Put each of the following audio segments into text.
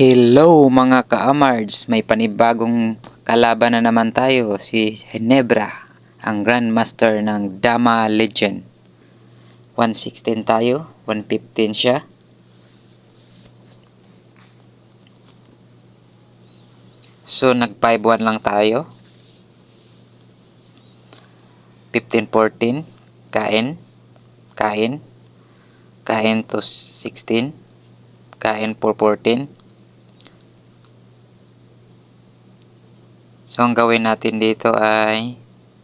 Hello mga kaamards, may panibagong kalaban na naman tayo, si Henebra, ang grandmaster ng Dama Legend. 116 tayo, 115 siya. So nag 5-1 lang tayo. 15-14, kain, kain, kain to 16, kain 4-14, So ang gawin natin dito ay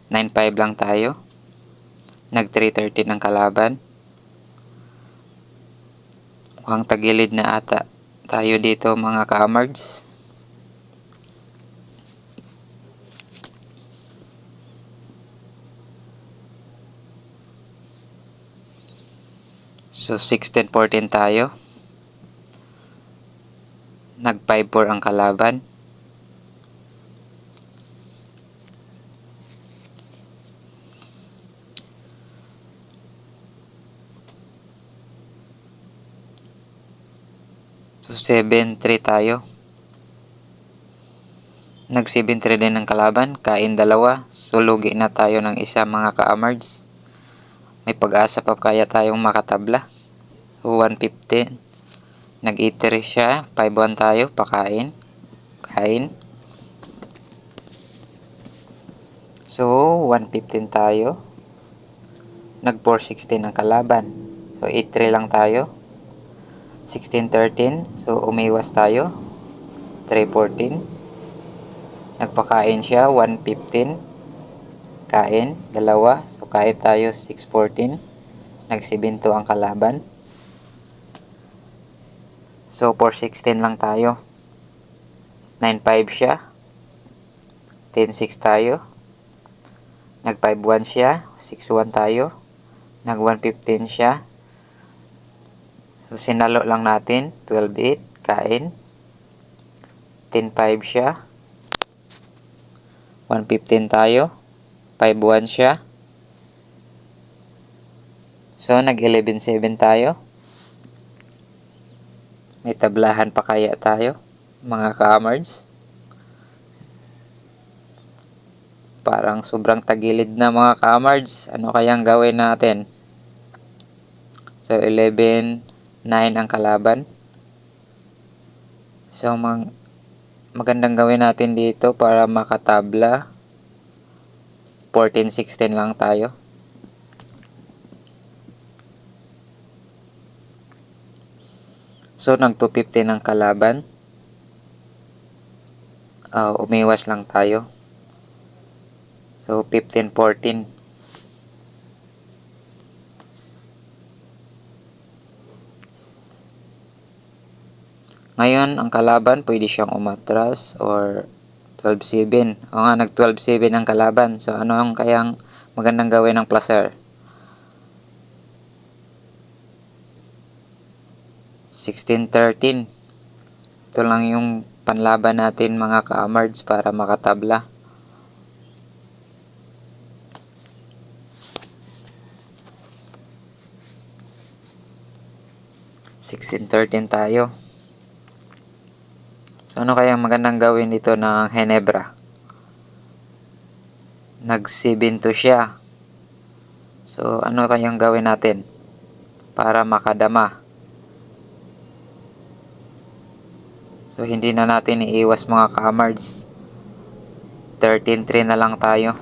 9-5 lang tayo. Nag 330 ng kalaban. Mukhang tagilid na ata tayo dito mga kamards. So 16-14 tayo. Nag 5-4 ang kalaban. So 7-3 tayo. Nag 7-3 din ng kalaban. Kain dalawa. Sulugi na tayo ng isa mga ka-amards. May pag-asa pa kaya tayong makatabla. So 115. Nag 3 siya. 5-1 tayo. Pakain. Kain. So 115 tayo. Nag 416 ang kalaban. So 8-3 lang tayo. 16-13. So, umiwas tayo. 3-14. Nagpakain siya. 1-15. Kain. Dalawa. So, kain tayo. 6-14. Nag-7-2 ang kalaban. So, 4-16 lang tayo. 9-5 siya. 10-6 tayo. Nag-5-1 siya. 6-1 tayo. Nag-1-15 siya. So, sinalo lang natin. 12-8. Kain. 10-5 siya. 115 tayo. 5-1 siya. So, nag-11-7 tayo. May tablahan pa kaya tayo, mga kamards. Parang sobrang tagilid na mga kamards. Ano kayang gawin natin? So, 11 9 ang kalaban. So, mag magandang gawin natin dito para makatabla. 14-16 lang tayo. So, nag 250 ng kalaban. Uh, umiwas lang tayo. So, 15-14. Ngayon, ang kalaban pwede siyang umatras or 12-7. O nga, nag 12-7 ang kalaban. So, ano ang kayang magandang gawin ng placer? 16-13. Ito lang yung panlaban natin mga ka-amards para makatabla. Sixteen thirteen tayo. So, ano kaya magandang gawin dito ng Ginebra? Nag-7 siya. So, ano kayang gawin natin para makadama? So, hindi na natin iiwas mga kamards. 13-3 na lang tayo.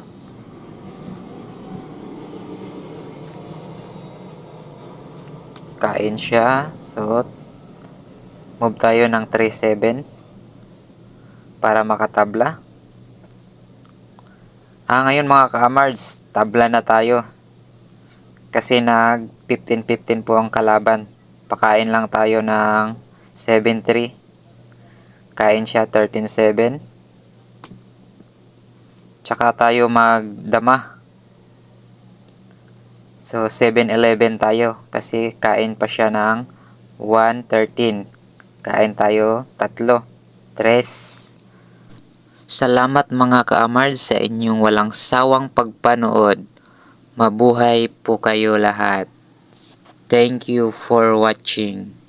Kain siya. So, move tayo ng 3-7 para makatabla. Ah, ngayon mga ka-amards, tabla na tayo. Kasi nag 15-15 po ang kalaban. Pakain lang tayo ng 7-3. Kain siya 13-7. Tsaka tayo magdama. So 7-11 tayo kasi kain pa siya ng 1-13. Kain tayo tatlo. 3. Salamat mga kaamard sa inyong walang sawang pagpanood. Mabuhay po kayo lahat. Thank you for watching.